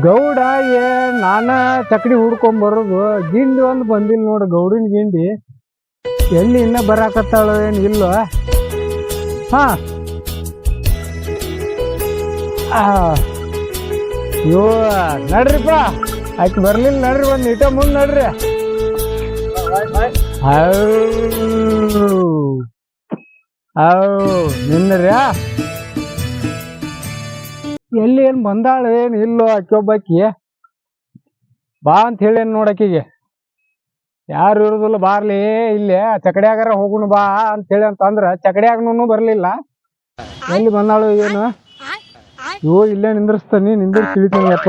ಗೌಡ ಏ ನಾನ ಚಕಡಿ ಹುಡ್ಕೊಂಡ್ ಬರೋದು. ಗಿಂಡಿ ಒಂದು ಬಂದಿಲ್ಲ ನೋಡು ಗೌಡಿನ ಗಿಂಡಿ. ಎಲ್ಲಿ ಇನ್ನ ಬರಾಕತ್ತಾಳು ಏನು ಇಲ್ಲ. ಹಾ. ಅಯ್ಯೋ ನಡ್ರಿಪ್ಪ. ಆಯ್ತು ಬರ್ಲಿಲ್ಲ ನಡ್ರಿ ಒಂದ್ ಇಟ ಮುಂದ್ ನಡ್ರಿ. ನಿನ್ನ ನಿನ್ನರ್ಯಾ ಎಲ್ಲಿ ಏನ್ ಬಂದಾಳ ಏನ್ ಇಲ್ಲೋ ಅಕ್ಕೊಬ್ಬಾಕಿ ಬಾ ಅಂತ ಹೇಳೇನ್ ನೋಡಕಿಗೆ. ಯಾರು ಇರುದಿಲ್ಲ ಬಾರ್ಲಿ ಇಲ್ಲೇ, ಚಕಡ್ಯಾಗಾರ ಹೋಗುಣ ಬಾ ಅಂತ ಹೇಳಿ ಅಂತ ಅಂದ್ರ ಚಕಡ್ಯಾಗನು ಬರ್ಲಿಲ್ಲ. ಎಲ್ಲಿ ಬಂದಾಳು ಏನು? ಇವು ಇಲ್ಲೇ ನಿಂದ್ರಿಸ್ತಾನಿ ನಿಂದ್ರ ತಿಳಿತೀನಿ ಅಪ್ಪ.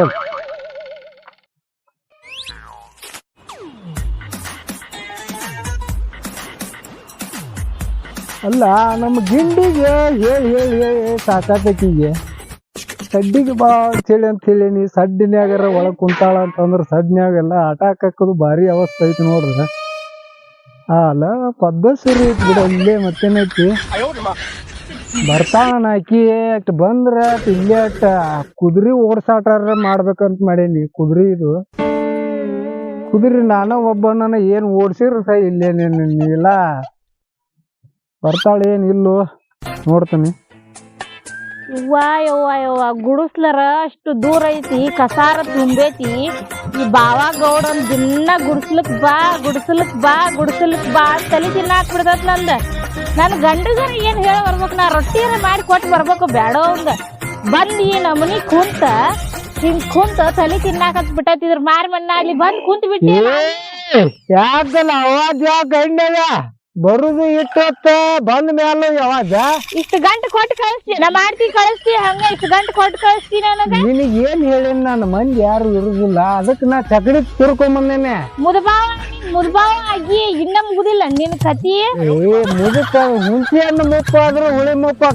ಅಲ್ಲ, ನಮ್ಮ ಗಿಂಡಿಗೆ ಹೇಳಿ ಹೇಳಿ ಹೇಳಿ, ಸಾಕಾತಕಿಗೆ. ಸಡ್ಡಿಗೆ ಬಾ ಅಂತೇಳಿ ಅಂತ ಹೇಳೀನಿ ಸಡ್ಡಿನ್ಯಾಗಾರ ಒಳಗೆ ಕುಂತಾಳ ಅಂತಂದ್ರೆ ಸಡ್ನ್ಯಾಗೆಲ್ಲ ಆಟ ಹಾಕೋದು ಭಾರಿ ಅವಸ್ಥೆ ಐತಿ ನೋಡ್ರಿ. ಅಲ್ಲ ಪದ್ಧಸರಿ ಸರಿ ಐತಿ ಬಿಡ, ಇಲ್ಲೇ ಮತ್ತೇನೈತಿ? ಬರ್ತಾಳ ಆಕಿ, ಅಟ್ ಬಂದ್ರ ಇಲ್ಲೇ ಅಟ್ ಕುದುರೆ ಓಡ್ಸಾಟಾರ ಮಾಡ್ಬೇಕಂತ ಮಾಡೇನಿ, ಕುದುರೆ ಇದು. ಕುದುರೆ ನಾನು ಒಬ್ಬನ ಏನು ಓಡ್ಸಿರ ಸೈ ಇಲ್ಲೇನೇನು ಇಲ್ಲ? ಬರ್ತಾಳ ಇಲ್ಲೋ? ನೋಡ್ತಾನೆ. ಯವ್ವಾ ಯವ್ವಾ ಅಷ್ಟು ದೂರ ಐತಿ, ಕಸಾರ ತುಂಬೈತಿ. ಈ ಬಾವ ಗೌಡನ್ ದಿನ ಗುಡಿಸ್ಲಕ್ ಬಾ ಗುಡಿಸ್ಲಕ್ ಬಾ ಗುಡಿಸ್ಲಕ್ ಬಾ ತಲೆ ತಿನ್ನ ಹಾಕ್ಬಿಡ್ತತ್ ನಂದ. ನನ್ನ ಗಂಡಗರ ಏನು ಹೇಳ ಬರ್ಬೇಕು? ನಾ ರೊಟ್ಟಿಯರ ಮಾಡಿ ಕೊಟ್ಟು ಬರ್ಬೇಕು, ಬ್ಯಾಡೋ ಅವಂಗ ಬಂದ್ ಈ ನಮನಿ ಕುಂತ, ಹಿಂಗ್ ಕುಂತ ತಲೆ ತಿನ್ನಾಕತ್ ಬಿಟ್ಟತಿದ್ರ ಮಾರಿ ಮಣ್ಣ ಅಲ್ಲಿ ಬಂದ್ ಕುಂತ ಬಿಟ್ಟಿ ಯಾಕೆ ಗಂಡದ ಬರುದು ಇಟ್ಟ ಬಂದ ಮ್ಯಾಲ ಯಾವಾಗ? ಇಷ್ಟು ಗಂಟೆ ಕೊಟ್ಟು ಕಳಿಸ್ತಿ ನಮ್ಮ ಆರ್ತಿ ಕಳಿಸ್ತಿ ಹಂಗ ಇಷ್ಟು ಗಂಟೆ ಕೊಟ್ಟು ಕಳಿಸ್ತಿ ನನಗ? ನಿನಗ್ ಏನ್ ಹೇಳಿನ ನನ್ನ ಮಂದಿ ಯಾರು ಇರುದಿಲ್ಲ ಅದಕ್ಕೆ ನಾ ಚಕಡಿ ತಿರ್ಕೊಂಬಂದೇನೆ ಮುದಬಾವ ಮುದಬಾವ ಆಗಿ ಇನ್ನ ಮುಗುದಿಲ್ಲ ನಿನ್ ಕತಿ? ಏ ಮುದುಕ ಹುಂಚಿ ಹಣ್ಣು ಮುಪ್ಪು ಆದ್ರೆ ಹುಳಿ ಮುಪ್ಪು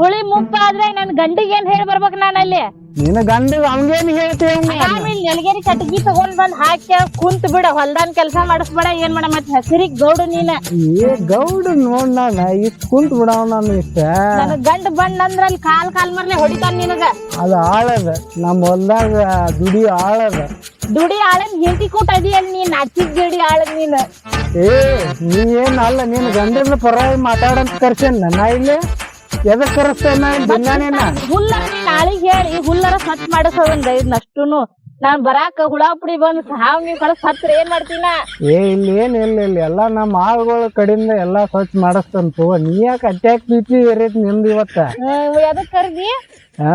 ಹುಳಿ ಮುಪ್ಪ ಆದ್ರೆ ನನ್ ಗಂಡಿಗೆ ಏನ್ ಹೇಳಿ ಬರ್ಬೇಕು ನಾನು ಅಲ್ಲಿ ನಿನ್ನ ಗಂಡ ಅವನ್ಗೇನು ಹೇಳ್ತೀವಿ ಆಮೇಲೆ ನೆಲಗೇರಿ ಕಟ್ಗಿ ತಗೊಂಡ್ ಬಂದ್ ಹಾಕ್ಯ ಕುಂತ ಬಿಡ ಹೊಲ್ದಾನ್ ಕೆಲಸ ಮಾಡಿಸ್ಬೇಡ ಏನ್ ಮಾಡ ಮತ್ ಹೆಸರಿಗ್ ಗೌಡು ನೀನ. ಏ ಗೌಡ ನೋಡ್ ನಾನ ಇಷ್ಟ್ ಕುಂತ ಬಿಡವ ನಾನು ಇಷ್ಟ. ನನ್ ಗಂಡ ಬಂದ್ ಅಂದ್ರ ಅಲ್ಲಿ ಕಾಲ್ ಕಾಲ್ ಮರ್ಲೆ ಹೊಡಿತಾನ ನಿನಗ. ಅದು ಆಳದ ನಮ್ಮ ಹೊಲ್ದಾಗ ದುಡಿ ಆಳದ. ದುಡಿ ಆಳನ್ ಹೆಂಡತಿ ಕೂಟ ಅದಿಯಲ್ಲಿ ನೀನ್ ಅಚ್ಚಿಗ್ ಗಿಡಿ ಆಳದ್ ನೀನ್. ಏ ನೀ ಏನ್ ಅಲ್ಲ ನೀನ್ ಗಂಡನ ಪರವಾಗಿ ಮಾತಾಡಂತ ಕರ್ಸೇನ್ ನಾ ಇಲ್ಲಿ? ಎದಕ್ ಕರೆಸ್ತೇನ ದಿನಾನೇನ ಹುಲ್ಲರ ಆಳಿಗ್ ಹೇಳಿ ಹುಲ್ಲರ ಸತ್ ಮಾಡಿಸೋದಂದ ಇದನ್ನಷ್ಟುನು ನಾನ್ ಬರಾಕ ಹುಳಾಪುಡಿ ಬಂದ್ ಹಾವ್ ನೀವ್ ಕಳ್ಸ ಹತ್ರ ಏನ್ ಮಾಡ್ತೀನ? ಏ ಇಲ್ಲಿ ಏನ್ ಇಲ್ಲ ಇಲ್ಲಿ. ಎಲ್ಲಾ ನಮ್ಮ ಆಳುಗಳ ಕಡೆಯಿಂದ ಎಲ್ಲಾ ಸ್ವಚ್ಛ ಮಾಡಿಸ್ತಂತು ನೀ ಯಾಕೆ ಅಟ್ಯಾಕ್ ಬಿಪಿ ಏರೈತಿ ನಿಂದು ಇವತ್ತ? ಎದಕ್ ಕರ್ದಿ? ಆ,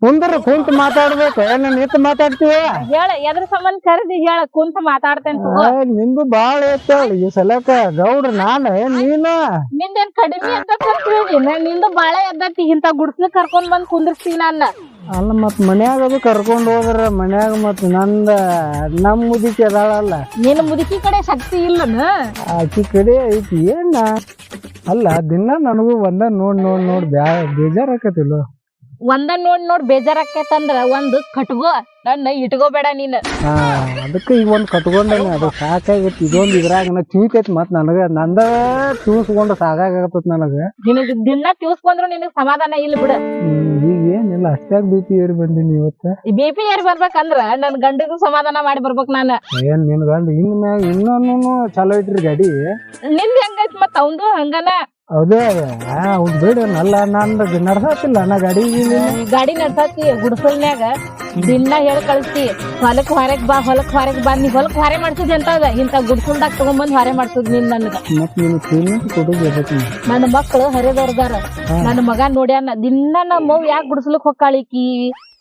ಕುಂದ್ರ ಕುಂತ ಮಾತಾಡ್ಬೇಕು. ಏನ ನಿಂತ ಮಾತಾಡ್ತೀವ ಹೇಳ ಎದ್ರ ಸಂಬಂಧ ಕರ್ದಿ ಹೇಳ ಕುಂತ ಮಾತಾಡ್ತೇನೆ ಆ, ನಿಂದು ಬಾಳ ಐತೇಳ ಈ ಸಲಕ ಗೌಡ್ರ ನಾನ. ಏನ್ ನೀನ? ನಿಂದೇನ್ ಕಡಿಮೆ ಎದ್ದತ್ ಅಂತ ಹೇಳಿ ನಿಂದು ಬಾಳೆ ಎದ್ದತಿ. ಇಂತ ಗುಡ್ಸ್ಲಿ ಕರ್ಕೊಂಡ್ ಬಂದ್ ಕುಂದಿರ್ಸ್ತೀನಿ ನನ್ನ ಅಲ್ಲ ಮತ್ ಮನ್ಯಾಗ ಅದು ಕರ್ಕೊಂಡ್ ಹೋದ್ರ ಮನ್ಯಾಗ ಮತ್ ನಂದ ನಮ್ ಮುದುಕಿ ಅದಾಳಲ್ಲ. ನಿನ್ನ ಮುದುಕಿ ಕಡೆ ಶಕ್ತಿ ಇಲ್ಲ ಆಕಿ ಕಡೆ ಐತಿ. ಏನ ಅಲ್ಲ ದಿನ ನನಗೂ ಒಂದ ನೋಡ್ ನೋಡ್ ನೋಡ್ ಬ್ಯಾ ಬೇಜಾರಾಕತಿಲ್ಲ ಒಂದ ನೋಡ್ ನೋಡ್ ಬೇಜಾರಾಕೈತಂದ್ರ ಒಂದು ಕಟ್ಗೋ ನನ್ನ ಇಟ್ಕೋಬೇಡ ನೀನ್. ಹಾ ಅದಕ್ಕೆ ಈಗ ಒಂದ್ ಕಟ್ಕೊಂಡೇನಿ ಅದು ಸಾಕಾಗೈತಿ ಇದೊಂದು ಇದ್ರಾಗ ನಾ ಮತ್ ನನಗ ನಂದ ಚೂಸ್ಕೊಂಡು ಸಾಕಾಗತ್ತತ್ ನನಗ. ನಿನಗ್ ದಿನ ತಿಳ್ಸ್ಕೊಂಡ್ರು ನಿನಗ್ ಸಮಾಧಾನ ಇಲ್ಲ ಬಿಡ. ಈಗ ಏನಿಲ್ಲ ಅಷ್ಟಾಗ ಬಿ ಪಿ ಏರಿ ಬಂದೀನಿ ಇವತ್ತ. ಬಿ ಪಿ ಏರಿ ಬರ್ಬೇಕಂದ್ರ ನನ್ ಗಂಡಗೂ ಸಮಾಧಾನ ಮಾಡಿ ಬರ್ಬೇಕು ನಾನು. ಏನ್ ನಿನ್ ಗಂಡ ಇನ್ನ ಇನ್ನೂ ಚಲೋ ಐತ್ರಿ ಗಾಡಿ. ನಿಂದ್ ಹೆಂಗೈತಿ ಮತ್ ಅವಂದು ಹಂಗನ? ಅದೇ. ಅವ್ದು ಬಿಡ. ಅಲ್ಲ ನಂದು ನಡ್ಸಾತಿಲ್ಲ ನಾ ಗಾಡಿ ಗಾಡಿ ನಡ್ಸಾತಿ ಗುಡ್ಸಲ್ನ್ಯಾಗ ದಿನ ಹೇಳ್ ಕಳ್ಸಿ ಹೊಲಕ್ ಹೊರಗ್ ಬಾ ಹೊಲಕ್ ಹೊರಗ್ ಬಾ ನೀ ಹೊಲಕ್ ಹೊರೆ ಮಾಡ್ಸಿದ್ ಅದ ಇಂತ ಗುಡ್ಸಲ್ದಾಗ ತಗೊಂಬಂದ್ ಹೊರೆ ಮಾಡ್ತಿದ್ ನೀನ್ ನನ್ಗ. ಮತ್ ನೀನು ಪೇಮೆಂಟ್ ಕೊಡೋದು? ನನ್ನ ಮಕ್ಕಳು ಹರಿದವ್ರದಾರ ನನ್ನ ಮಗ ನೋಡ್ಯಾನ ದಿನ ನಮ್ಮ ಯಾಕೆ ಗುಡ್ಸಲಕ್ ಹೊಕ್ಕಾಳಿಕಿ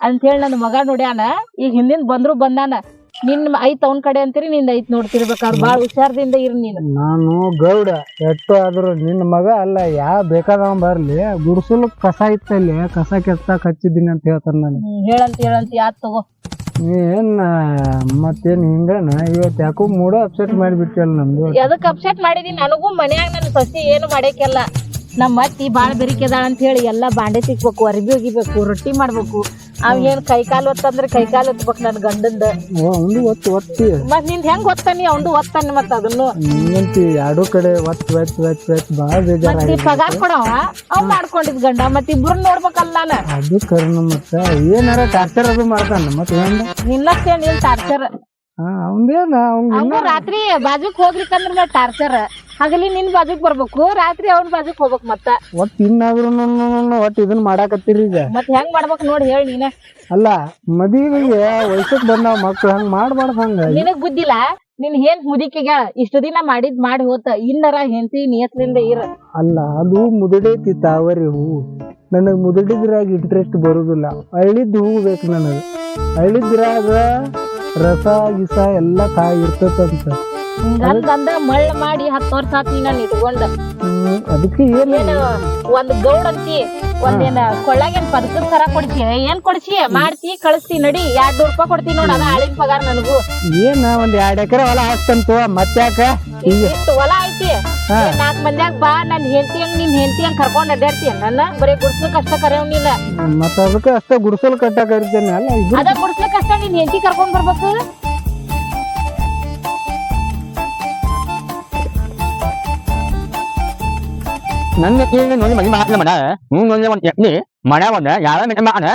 ಅಂತ ಹೇಳಿ ನನ್ನ ಮಗ ನೋಡ್ಯಾನ ಈಗ ಹಿಂದಿನ ಬಂದ್ರು ಬಂದಾನ. ನಿನ್ ಐತ್ ಅವನ್ ಕಡೆ ಅಂತೀರಿ ನಿಂದ ಐತ್ ನೋಡ್ತಿರ್ಬೇಕಾದ್ರೆ ಬಾಳ ಹುಷಾರದಿಂದ ಇರ್ ನೀನು. ನಾನು ಗೌಡ ಎಟ್ಟು ಆದ್ರೂ ನಿನ್ನ ಮಗ ಅಲ್ಲ ಯಾ ಬೇಕಾದವ ಬರ್ಲಿ. ಗುಡ್ಸಲು ಕಸ ಇತ್ತಲ್ಲಿ ಕಸ ಕೆತ್ತ ಹಚ್ಚಿದ್ದೀನಿ ಅಂತ ಹೇಳ್ತಾರ ನಾನು. ಹ್ಮ್, ಹೇಳಂತ ಹೇಳಂತ ಯಾತ್ ತಗೋ. ಏನ್ ಮತ್ತೇನ್ ಹಿಂಗನ? ಇವತ್ ಯಾಕೋ ಮೂಡ ಅಪ್ಸೆಟ್ ಮಾಡಿಬಿಟ್ಟಲ್ಲ ನಮ್ದು ಎದಕ್ ಅಪ್ಸೆಟ್ ಮಾಡಿದೀನಿ? ನನಗೂ ಮನ್ಯಾಗ ನನ್ ಸಸಿ ಏನು ಮಾಡಕ್ಕೆಲ್ಲ ನಮ್ಮ ಅತ್ತಿ ಬಾಳ ಬೆರಿಕೆದಾಳ ಅಂತ ಹೇಳಿ ಎಲ್ಲಾ ಬಾಂಡೆ ತಿಕ್ಬೇಕು ಅರ್ಬಿ ಒಗಿಬೇಕು ರೊಟ್ಟಿ ಮಾಡ್ಬೇಕು. ಅವ್ ಏನ್ ಕೈ ಕಾಲು ಒತ್ತಂದ್ರೆ ಕೈ ಕಾಲು ಒತ್ಬೇಕು ನನ್ ಗಂಡಂದ. ಅವ್ನು ಒತ್ತು ಒತ್ತಿ. ಮತ್ನಿಂದ ಹೆಂಗ್ ಒತ್ತಾನಿ ಅವ್ನು ಒತ್ತಾನಿ ಮತ್ ಅದನ್ನು. ನಿಂತಿ ಎರಡು ಕಡೆ ಒತ್ತ ಒತ್ತ ಒತ್ತ ಒತ್ತ ಬಾಳ ಬೇಜಾರ ಪಗಾರ ಕೊಡವ? ಅವ್ ಮಾಡ್ಕೊಂಡಿದ್ ಗಂಡ ಮತ್ ಇಬ್ರು ನೋಡ್ಬೇಕಲ್ಲ ನಾನು ಅದು ಕರ್ನ ಮತ್ತ. ಏನಾರ ಟಾರ್ಚರ್ ಅದು ಮಾಡ್ತಾನ ಮತ್ತ ಗಂಡ ನಿನ್ನಷ್ಟೇ ನೀನ್ ಟಾರ್ಚರ್ ಅವಂದೇನ ರಾತ್ರಿ ಬಾಜುಕ್ ಹೋಗ್ಲಿಕ್ಕಂದ್ರ ಟಾರ್ಚರ್ ಹಗಲಿ ನಿನ್ ಬಾಜುಕ್ ಬರ್ಬೇಕು ರಾತ್ರಿ ಅವ್ನ ಬಾಜುಕ್ ಹೋಗ್ಬೇಕು ಮತ್ತ. ಒಟ್ ಇನ್ನಾದ್ರೂ ಒಟ್ ಇದನ್ನ ಮಾಡಾಕತ್ತೀರಿ ಈಗ. ಮತ್ ಹೆಂಗ್ ಮಾಡ್ಬೇಕ್ ನೋಡಿ ಹೇಳಿ ನೀನ. ಅಲ್ಲ ಮದುವೆಗೆ ವಯಸ್ಸಕ್ ಬಂದಾವ ಮಕ್ಳು ಹಂಗ್ ಮಾಡ್ಬಾರ್ದು ಹಂಗ. ನಿನಗ್ ಬುದ್ಧಿಲ್ಲ ನಿನ್ ಏನ್ ಮುದಿಕೆಗ ಇಷ್ಟ ದಿನ ಮಾಡಿದ್ ಮಾಡಿ ಹೋತ ಇನ್ನರ ಹೆಂಡತಿ ನಿಯತ್ಲಿಂದ ಇರ. ಅಲ್ಲ ಅದು ಮುದುಡೈತಿ ತಾವರಿ ಹೂ. ನನಗ್ ಮುದುಡಿದ್ರಾಗ ಇಂಟ್ರೆಸ್ಟ್ ಬರುದಿಲ್ಲ. ಅಳಿದ್ ಹೂ ಬೇಕು ನನಗೆ. ಅಳಿದ್ರಾಗ ರಸ ಗಿಸ ಎಲ್ಲ ಕಾಯಿ ಇರ್ತದಂತ ಹಿಂಗಂದ ಮಳ್ಳ ಮಾಡಿ ಹತ್ತು ವರ್ಷ ಆತ್ ನಾನು ಇಟ್ಕೊಂಡ. ಅದಕ್ಕೆ ಏನು ಒಂದ್ ಗೌಡ್ ಅಂತಿ ಒಂದೇನ ಕೊಳ್ಳಾಗೇನ್ ಪದಕದ ತರ ಕೊಡ್ತಿ ಏನ್ ಕೊಡ್ಸಿ ಮಾಡ್ತಿ ಕಳಿಸ್ತಿ ನಡಿ ಎರಡ್ ನೂರ್ ರೂಪಾಯಿ ಕೊಡ್ತಿ ನೋಡ ಅದ ಆಳಿನ ಪಗಾರ ನನಗೂ. ಏನ ಒಂದ್ ಎರಡ್ ಎಕರೆ ಹೊಲ ಹಾಕ್ತಂತು ಮತ್ತ್ಯಾಕ ಇಷ್ಟು ಹೊಲ ಐತಿ ನಾಲ್ಕ್ ಮಂದ್ಯಾಗ ಬಾ ನನ್ ಹೆಂಡತಿ ಹಂಗ್ ನಿನ್ ಹೆಂಡತಿ ಹಂಗ್ ಕರ್ಕೊಂಡ್ ಅಡ್ಡಾಡ್ತಿ ನನ್ನ ಬರೀ ಗುಡ್ಸಲ್ ಅಷ್ಟ ಕರೆಯವ್ ನೀನ್. ಮತ್ತ ಅದಕ್ಕೆ ಅಷ್ಟ ಗುಡ್ಸಲ್ ಕಟ್ಟ ಕರಿತೇನೆ ಅಲ್ಲ ಅದ ನಿನ್ ಹೆಂಡತಿ ಕರ್ಕೊಂಡ್ ಬರ್ಬೇಕು ನನ್ನ ಕೇಳಿ ನೋಡಿ ಮನೆ ಮಾತ್ರ ಮನ ಹ್ಞೂ ನೋಡಿ ಒಂದು ಎಣ್ಣೆ ಮನೆ ಒಂದ ಯಾರ ಮನೆ ಮಾನ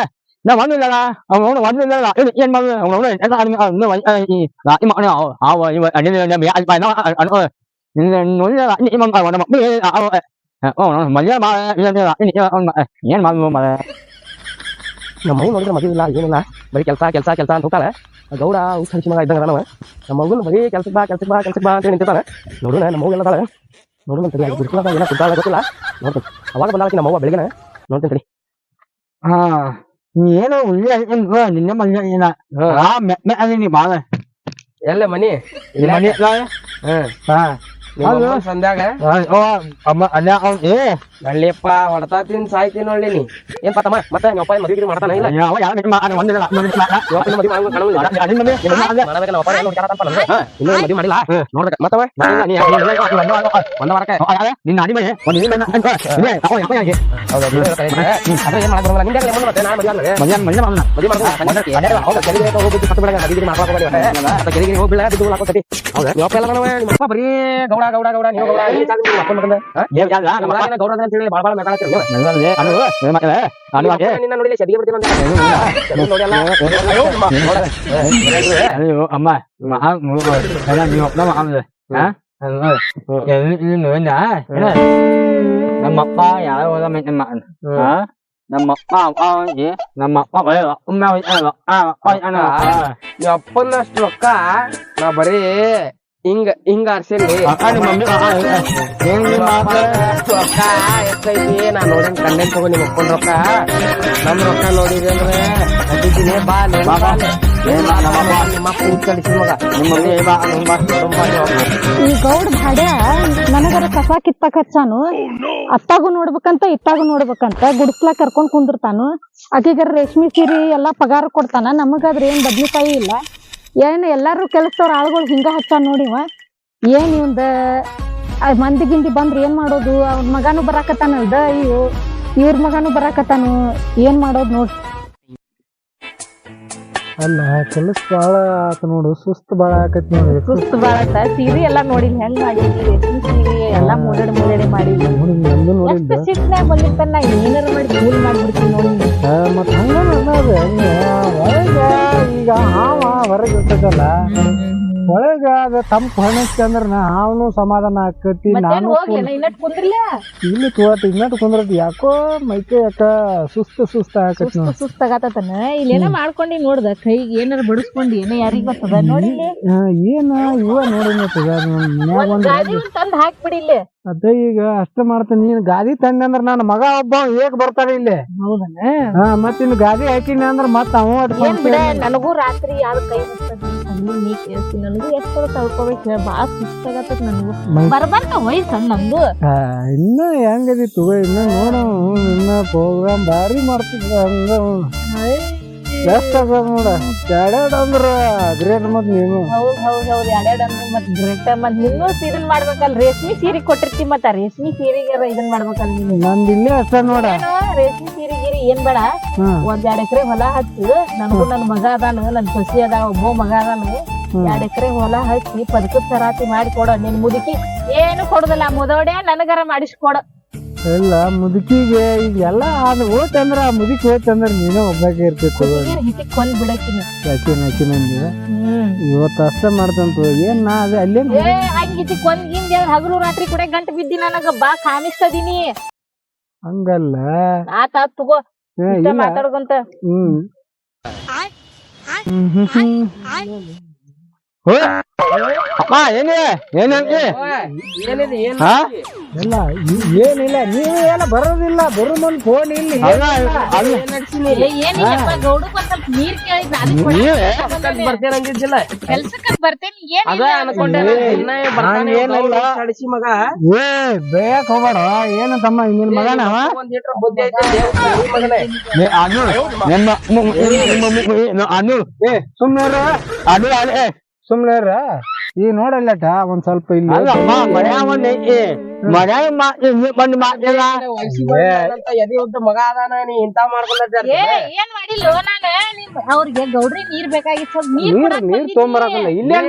ನಾ ಒಂದಿಲ್ಲ ಅವನು ಒಂದಿಲ್ಲ ಇದು ಏನ್ ಮಾಡಿ ಅವನು ಎಲ್ಲ ಅವನು ಈ ರಾತ್ರಿ ಮಾಡ ಅವ ಇವ ಅಡಿನ ಬಿ ಅಲ್ಲಿ ಬಾಯ್ ಅನು ನೋಡಿ ರಾತ್ರಿ ಇವ ಅವನ ಮಕ್ಕಳು ಅವ ಅವನು ಮನೆ ಮಾ ರಾತ್ರಿ ಏನ್ ಮಾಡ್ಬೋದು ಮರ ನಮ್ಮ ಮಗು ನೋಡಿದ್ರೆ ಮದುವೆ ಇಲ್ಲ ಏನಿಲ್ಲ ಬರೀ ಕೆಲಸ ಕೆಲಸ ಕೆಲಸ ಅಂತ ಹೋಗ್ತಾಳೆ. ಗೌಡ ಹಂಚಿ ಮಗ ಇದ್ದಂಗ ನಾವು ನಮ್ಮ ಮಗುನ ಬರೀ ಕೆಲ್ಸಕ್ಕೆ ಬಾ ಕೆಲ್ಸಕ್ಕೆ ಬಾ ಕೆಲ್ಸಕ್ಕೆ ಬಾ ಅಂತ ನಿಂತಿರ್ತಾನೆ ನೋಡೋಣ ನಮ್ಮ ಮಗು ಎಲ್ಲದಾಳೆ ನೋಡೋಣ ತಡಿ ಬಿಡ್ಕೊಳ್ಳೋದ ಏನೋ ಕುದ್ದಾಳ ಗೊತ್ತಿಲ್ಲ. ನೋಡ್ತೀನಿ. ಅವಾಗ ಬಂದಾಳಕಿ ನಮ್ಮ ಅವ್ವ ಬೆಳಿಗ್ಗೆ ನೋಡ್ತೀನಿ ತಡಿ. ಹಾ ಏನೋ ಉಳ್ಳಿ ನಿನ್ನೆ ಮನೆ ಏನ ಆ ಮೆ ಅದೀನಿ ಬಾಳ. ಎಲ್ಲ ಮನಿ? ಮನಿ ಹಾ. ನಿಮ್ಮ ಏ. ನಳ್ಳಿಯಪ್ಪ ಹೊಡ್ತಾ ತಿನ್ ಸಾಯ್ತಿ ನೋಡ್ಲಿ ನೀ. ಏನ್ ಪಾತಮ್ಮ ಮತ್ತೆ ನಿಮ್ಮ ಅಪ್ಪ ಮದುವೆ ಮಾಡ್ತಾನ ಇಲ್ಲ? ಇನ್ನೂ ಮದುವೆ ಮಾಡಿಲ್ಲ? ನೋಡ್ಬೇಕು ಮತ್ತವ? ಒಂದ ವಾರಕ್ಕೆ. ನಿನ್ನ ಅಡಿ ಒಂದು ಹೋಗ್ಬಿಟ್ಟು ಬರೀ ಗೌಡ. ಗೌಡ ಗೌಡ ನೀವು ಗೌಡ. ಏನ್ ಯಾಕ ನಮ್ಮ ಮಗನ ಗೌಡ ಅಂತ ಹೇಳಿ ಬಾಳ ಬಾಳ ಮಾತಾಡ್ತೀರಿ ನೀವು ನಿನ್ನ ನೋಡಿಲ್ಲ ಬಿಡ್ತೀನಿ ಅಂತ ಅಯ್ಯೋ ಅಮ್ಮ ಅಲ್ಲ ನೀವು ಒಬ್ಬ ಮಾಮನ ಹಾ ನೋಡಿನ ನಮ್ಮಪ್ಪ ಯಾವ ನಮ್ಮಪ್ಪ ಒಮ್ಮೆ ಅಪ್ಪನಷ್ಟು ರೊಕ್ಕ ನಾ ಬರೀ ಹಿಂಗ ಹಿಂಗ ಏನ್ ರೊಕ್ಕ ಎಷ್ಟೈತಿ ನಾ ನೋಡಿನ ಕಣ್ಣೆ ತಗೋ ನಿಮ್ಮ ಅಪ್ಪನ ರೊಕ್ಕ ನಮ್ ರೊಕ್ಕ ನೋಡಿದ್ರೆ ಅಂದ್ರೆ ಅದಿದ್ದೀನಿ ಬಾ ನಿಮ್ಮ ಊಟ ಕಳಿಸಿ ಮಗ ಈ ಗೌಡ್ ಭಾಡ್ಯ ನನಗರ ಕಸ ಕಿತ್ತ ಖರ್ಚಾನು ಅತ್ತಾಗು ನೋಡ್ಬೇಕಂತ ಇತ್ತಾಗು ನೋಡ್ಬೇಕಂತ ಗುಡ್ಸ್ಲಾ ಕರ್ಕೊಂಡ್ ಕುಂದಿರ್ತಾನು ಅಕಿಗರ ರೇಷ್ಮೆ ಸೀರೆ ಎಲ್ಲಾ ಪಗಾರ ಕೊಡ್ತಾನ ನಮಗಾದ್ರ ಏನ್ ಬದ್ನಿಕಾಯಿ ಇಲ್ಲ ಏನ್ ಎಲ್ಲಾರು ಕೆಲಸದವ್ರ ಆಳುಗಳು ಹಿಂಗ ಹಚ್ಚ ನೋಡಿವ ಏನ್ ಇವಂದ ಮಂದಿ ಗಿಂದಿ ಬಂದ್ರ ಏನ್ ಮಾಡೋದು? ಅವ್ನ ಮಗನು ಬರಾಕತ್ತಾನಲ್ದ ಅಯ್ಯೋ ಇವ್ರ ಮಗನು ಬರಾಕತ್ತಾನು. ಏನ್ ಮಾಡೋದು ನೋಡ್. ಅಲ್ಲ ಕೆಲಸ ಬಾಳ ಆತ ನೋಡು. ಸುಸ್ತ ಬಾಳ ಆಕೈತಿ ನೋಡಿ. ಸುಸ್ತು ಬಾಳತ್ತ ಸೀರೆ ಎಲ್ಲಾ ನೋಡಿ ಹೆಂಗ್ ಮಾಡಿದ್ವಿ ಸೀರೆ ಎಲ್ಲಾ ಮೂಡಡ್ ಮೂಡಡೆ ಮಾಡಿದ್ವಿ ಎಷ್ಟು ಬಂದಿರ್ತಾನ ನಾ? ಏನಾರ ಮಾಡಿ ಕೂಲ್ ಮಾಡ್ಬಿಡ್ತೀನಿ ನೋಡಿ ಮತ್ತ ಹಂಗ ಈಗ ಹಾವ ಹೊರಗೆ ಇರ್ತದಲ್ಲ? ಒಳಗ ಅದ ತಂಪ್ ಹಣಕ್ಕಂದ್ರ ಅಂದ್ರ ಸಮಾಧಾನ ಆಕತಿ ನಾನು ಇಲ್ಲಿ ತೋಟ ಇನ್ನಟ್ ಕುಂದ್ರತಿ ಯಾಕೋ ಮೈಕೈ ಯಾಕ ಸುಸ್ತ ಸುಸ್ತ ಆಕತಿ ಸುಸ್ತು ಇಲ್ಲಿ ಏನ ಮಾಡ್ಕೊಂಡಿ ನೋಡ್ದ? ಕೈಗೆ ಏನಾರ ಬಡಿಸ್ಕೊಂಡಿ ಏನೋ ಯಾರಿಗ ಬರ್ತದ ನೋಡಿ. ಏನ ಇವ ನೋಡಿ ಮತ್ತದ ತಂದ್ ಹಾಕ್ಬಿಡಿ ಇಲ್ಲಿ. ಅದ ಈಗ ಅಷ್ಟ ಮಾಡ್ತೇನೆ ನೀನ್ ಗಾದಿ ತಂದೆ ಅಂದ್ರ ನನ್ನ ಮಗ ಒಬ್ಬ ಏಕ್ ಬರ್ತಾನೆ ಇಲ್ಲಿ. ಹೌದನ? ಹಾ ಮತ್ ಇನ್ನು ಗಾದಿ ಹಾಕಿನಿ ಅಂದ್ರ ಮತ್ತ ಅವ ನನಗೂ ರಾತ್ರಿ ಯಾರು ಕೈ ಹಚ್ಚದ ಅಲ್ಲಿ ನೀ ಕೇಳ್ತಿ ನನಗೂ ಎಷ್ಟರ ತಳ್ಕೊಬೇಕು ಹೇಳ. ಬಾಳ ಸುಸ್ತಾಗತ್ತದ ನನಗೂ ಬರ್ಬರ್ತ ವಯಸ್ಸು ನಮ್ದು. ಆ, ಇನ್ನ ಹೆಂಗದಿ ತಗೋ ಇನ್ನ ನೋಡ ಇನ್ನ ಪ್ರೋಗ್ರಾಮ್ ಭಾರಿ ಮಾಡ್ತಿದ್ರ ಹಂಗ. ಎಷ್ಟ ಅದ ನೋಡ. ಎರಡೆರಡು ಅಂದ್ರ ಗ್ರೇಟ್ ಮತ್ ನೀನು. ಹೌದ್ ಹೌದ್ ಹೌದ್. ಎರಡೆರಡು ಅಂದ್ರ ಮತ್ ಗ್ರೇಟ್ ಮತ್ ನಿನ್ನೂ ಸೀರೆ ಮಾಡ್ಬೇಕಲ್ಲ ರೇಷ್ಮಿ ಸೀರೆ ಕೊಟ್ಟಿರ್ತಿ ಮತ್ತ ರೇಷ್ಮಿ ಸೀರೆಗೆ ಇದನ್ ಮಾಡ್ಬೇಕಲ್ಲ ನೀನು. ನಂದ್ ಇಲ್ಲೇ ಅಷ್ಟ ನೋಡ. ರೇಷ್ಮಿ ರೇಷ್ಮೆ ಸೀರೆ ಏನ್ ಬೇಡ. ಒಂದ್ ಎರಡ್ ಎಕರೆ ಹೊಲ ಹಚ್ಚಿ. ನನಗೂ ನನ್ ಮಗ ಅದಾನು ನನ್ ಸಸಿ ಅದ ಒಬ್ಬ ಮಗ ಅದಾನು. ಎರಡ್ ಎಕರೆ ಹೊಲ ಹಚ್ಚಿ ಪದಕ ಸರಾತಿ ಮಾಡಿ ಕೊಡ. ನಿನ್ ಮುದುಕಿ ಏನು ಕೊಡುದಿಲ್ಲ. ಮುದೋಡೆ ನನಗರ ಮಾಡಿಸ್ಕೊಡ ಇಲ್ಲ ಮುದುಕಿಗೆ ಈಗ ಎಲ್ಲ ಅದು ಹೋತಂದ್ರ ಆ ಮುದುಕಿ ಹೋತಂದ್ರ ನೀನೇ ಒಬ್ಬಾಕೆ ಇರ್ತಿತ್ತು ಕೊಂದ್ ಬಿಡಕಿನಿ. ಯಾಕೆ ನಾಕಿ ನಂದಿದ? ಹ್ಮ್. ಇವತ್ತು ಅಷ್ಟೇ ಮಾಡ್ತಂತ ಏನ್ ನಾ ಅದೇ ಅಲ್ಲೇ ಹಂಗಿತಿ ಕೊಂದ್ ಗಿಂದ ಹಗಲು ರಾತ್ರಿ ಕೂಡ ಗಂಟು ಬಿದ್ದಿ ನನಗ. ಬಾ ಕಾಣಿಸ್ತದೀನಿ. ಹಂಗಲ್ಲ. ಆತ ಆತ್ ತಗೋ ಇಷ್ಟ ಮಾತಾಡ್ಕೊಂತ. ಹ್ಮ್. ಹ್ಮ್, ಹ್ಮ್, ಹ್ಮ್. ಅಪ್ಪ ಏನೇ ಏನಂತಿ ಏನಿದೆ ಏನ್ ಹಾ? ಇಲ್ಲ ಏನಿಲ್ಲ. ನೀವು ಎಲ್ಲ ಬರೋದಿಲ್ಲ. ಬರೋ ಮುಂದ್ ಫೋನ್ ಇಲ್ಲಿ. ಅಲ್ಲ ಅಲ್ಲ ಏನ್ ನಡ್ಸಿನಿ ಏ, ಏನಿಲ್ಲಪ್ಪ ಗೌಡಕ್ ಒಂದ್ ಸ್ವಲ್ಪ ನೀರ್ ಕೇಳಿದ್ ನೀವೇ? ಬರ್ತೇನೆ ಅಂದಿದ್ದಿಲ್ಲ ಕೆಲ್ಸಕ್ಕ ಬರ್ತೇನಿ. ಏನ್ ಅದ ಅನ್ಕೊಂಡೆ. ಇನ್ನ ಬರ್ತಾನೆ ಮಗ. ಏ ಬೇಯಕ್ ಹೋಗ್ಬೇಡ. ಏನು ತಮ್ಮ ನಿನ್ ಮಗನ? ಒಂದ್ ಲೀಟರ್ ಬುದ್ಧಿ ಐತೆ ಈ ಮಗನೇ. ಅನು ನಿಮ್ಮ ಏ ಸುಮ್ನೆ ಅನು ಏ ಸುಮ್ನೆ ಈ ನೋಡಲ್ಲಟ ಒಂದ್ ಸ್ವಲ್ಪ ಇಲ್ಲಿ. ಮನ್ಯಾಗ ಬಂದು ಉದ್ದ ಮಗ ಅದಾನ ನೀ ಇಂತ ಮಾಡ್ಕೊಂಡ ಏ ಏನ್ ಮಾಡಿಲ್ಲ ನಾನು? ಅವ್ರಿಗೆ ಗೌಡ್ರಿ ನೀರ್ ಬೇಕಾಗಿತ್ತು. ನೀರ್. ತೊಗೊಂಬರಕಲ್ಲ ಇಲ್ಲೇನ್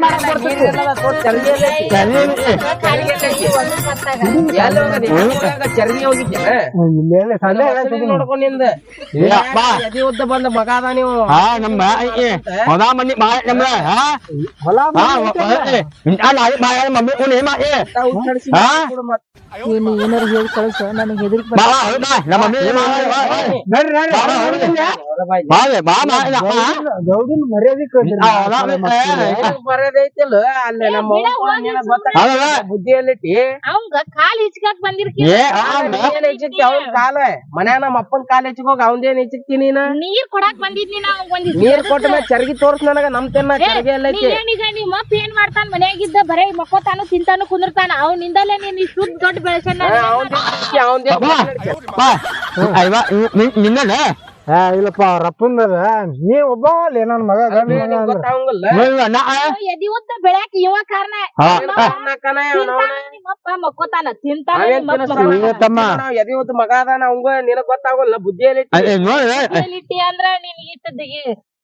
ಚರ್ಗಿ ಹೋಗಿದ್ದೆ ಬಂದ ಮಗ ಅದ ನೀವು? ಹಾ ನಮ್ಮ ಹೊಲ ಮನಿ ಮಾ ನಮ್ಮ ಹಾ? ಹೊಲ ಮಮ್ಮಿ ಹಾ? ಕೊಡು ಏನಾರು ಏನ್ ಹೇಳಿ ಕಳಿಸ ನನಗೆ ಹೆದರಿಕೆ ಬಾ ಬಾ ಬಾ ನಮ್ಮ ಮಮ್ಮಿ ಬಾ ಬಾ ನಡ್ರಿ ನಡ್ರಿ ಬಾ, ಬಾ, ಬಾ. ಬಾ ಬಾ ಬಾ ಬಾ ಇಲ್ಲ ಅಪ್ಪ. ಗೌಡಿನ ಮರ್ಯಾದೆ ಏ, ಏನ್ ಬರೋದೈತಿಲ್ಲ ನಮ್ಮ ಅಲ್ಲ ಬುದ್ಧಿಯಲ್ಲಿಟ್ಟಿ ಅವಂಗ ಕಾಲ್ ಹಿಚ್ಕಾಕ್ ಬಂದಿರ್ತೀನಿ ಅವ್ನ ಕಾಲ ಮನ್ಯಾಗ ನಮ್ಮ ಅಪ್ಪನ ಕಾಲು ಹೆಚ್ಚಿಗೋಗ ಅವಂದೇನ್ ಹೆಚ್ಚಿಕ್ತಿ ನೀನ ನೀರ್ ಕೊಡಾಕ್ ಬಂದಿದ್ನಿ ನೀರ್ ಕೊಟ್ಟ ಮೇಲೆ ಚರ್ಗಿ ತೋರ್ಸ್ ನನಗ ನಮ್ ತಿನ್ನ ಚರ್ಗಿ ಎಲ್ಲ ನಿಮ್ಮ ಅಪ್ಪ ಏನ್ ಮಾಡ್ತಾನ ಮನ್ಯಾಗಿದ್ದ ಬರೇ ಮಕ್ಕೋತಾನು ತಿಂತಾನು ಕುಂದಿರ್ತಾನ ಅವ್ನಿಂದಲೇ ನೀನ್ ಇಷ್ಟು ದೊಡ್ಡ ಬೆಳೆಸಣ್ಣ ಇಲ್ಲಪ್ಪ ರಪ್ಪಂದ ನೀ ಒಬ್ಬ ಅಲ್ಲೇ ನನ್ನ ಮಗ ಗಂಡ ಮಗ ಅಂದ್ರ. ಇಲ್ಲ, ನಾ ಎದಿ ಉದ್ದ ಬೆಳ್ಯಾಕ ಇವ ಕಾರಣ. ಹಾ, ತಿಂತಾನ ನಿಮ್ಮಪ್ಪ ಮಕ್ಕೋತಾನ ತಿಂತಾನ ನಿಮ್ಮಪ್ಪ? ತಮ್ಮ. ಎದೆ ಮಗ ಅದಾನ ಅವಂಗ ನಿನಗ್ ಗೊತ್ತಾಗಲ್ಲ ಬುದ್ಧಿಯಲ್ಲಿ ಅಯ್ಯ, ನೋಡಿ ಇಟ್ಟಿ ಅಂದ್ರ ನೀನ್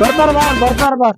ಬರ್ತಾರ ಬಾ ಬರ್ತಾರ ಬಾ.